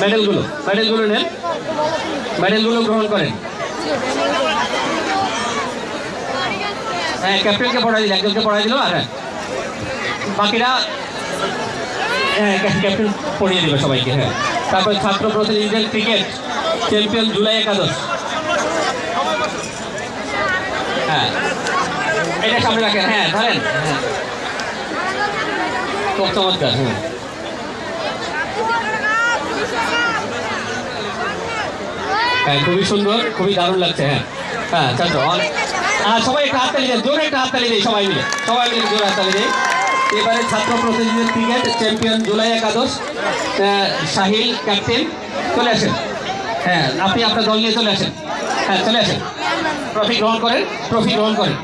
মেডেলগুলো মেডেলগুলো নেন মেডেলগুলো গ্রহণ করেন। হ্যাঁ ক্যাপ্টেনকে পড়াই দিল, একজনকে পড়াই দিল, আর হ্যাঁ। বাকিরা হ্যাঁ ক্যাপ- ক্যাপ্টেন পড়িয়ে দিল সবাইকে হ্যাঁ। তারপর ছাত্র প্রতিনিধিদের ক্রিকেট চ্যাম্পিয়ন জুলাই একাদশ। হ্যাঁ। এটা সামনে রাখেন হ্যাঁ ধরেন হ্যাঁ। খুব চমৎকার হ্যাঁ। হ্যাঁ খুবই সুন্দর, খুবই দারুণ লাগছে হ্যাঁ। হ্যাঁ অনেক হ্যাঁ সবাই একটা হাততালি দেন, জোরে একটা হাততালি দেয় সবাই মিলে সবাই মিলে জোরে হাততালি দেয় এবারে ছাত্র প্রতিনিধিদের ক্রিকেট চ্যাম্পিয়ন জুলাই একাদশ সাহিল ক্যাপ্টেন, চলে আসেন। হ্যাঁ আপনি আপনার দল নিয়ে চলে আসেন। হ্যাঁ চলে আসেন। ট্রফি গ্রহণ করেন, ট্রফি গ্রহণ করেন।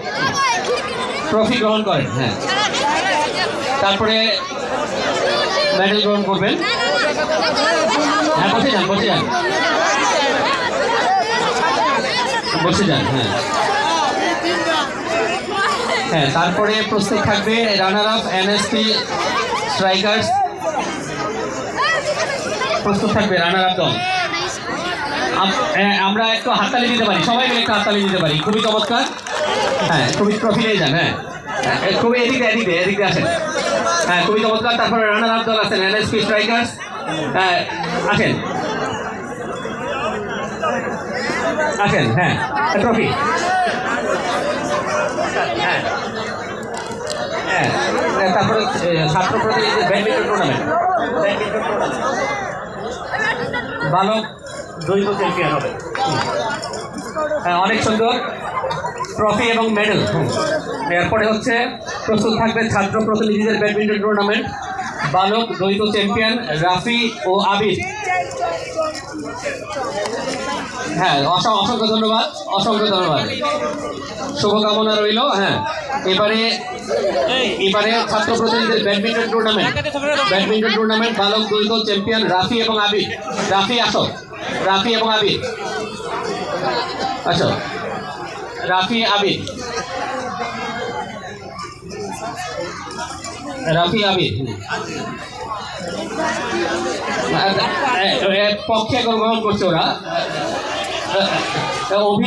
ট্রফি গ্রহণ করেন হ্যাঁ। তারপরে মেডেল গ্রহণ করবেন? হ্যাঁ বসে যান বসে যান। বসে যান হ্যাঁ। হ্যাঁ তারপরে প্রস্তুত থাকবে রানার আপ এনএসপি স্ট্রাইকার্স। প্রস্তুত থাকবে রানার আপ দল আম- আমরা একটু হাততালি দিতে পারি সবাই মিলে একটু হাততালি দিতে পারি। খুবই চমৎকার। হ্যাঁ খুবই ট্রফি নিয়ে যান হ্যাঁ। হ্যাঁ, খুবই এদিকে এদিকে এদিকে আসেন। হ্যাঁ খুবই চমৎকার তারপরে রানার আপ দল আছেন এনএসপি স্ট্রাইকার্স হ্যাঁ আসেন। আসেন হ্যাঁ ট্রফি হ্যাঁ হ্যাঁ হ্যাঁ, তারপরে ছাত্র প্রতিনিধি ব্যাডমিন্টন ব্যাডমিন্টন টুর্নামেন্ট বালক দ্বৈত চ্যাম্পিয়ন হবে। হ্যাঁ অনেক সুন্দর। ট্রফি এবং মেডেল। এরপরে হচ্ছে প্রস্তুত থাকবে ছাত্র প্রতিনিধিদের ব্যাডমিন্টন টুর্নামেন্ট বালক, দ্বৈত চ্যাম্পিয়ন রাফি ও আবির। হ্যাঁ অসংখ্য ধন্যবাদ অসংখ্য ধন্যবাদ। শুভকামনা রইল হ্যাঁ। এবারে এবারে ছাত্র প্রতিনিধিদের ব্যাডমিন্টন টুর্নামেন্ট ব্যাডমিন্টন টুর্নামেন্ট বালক, দ্বৈত চ্যাম্পিয়ন রাফি এবং আবির। রাফি, আসো। রাফি এবং আবির। আসো। রাফি আবিদ রাফি আবিদ আহ, আহ, পক্ষে গ্রহণ করছে ওরা। অভি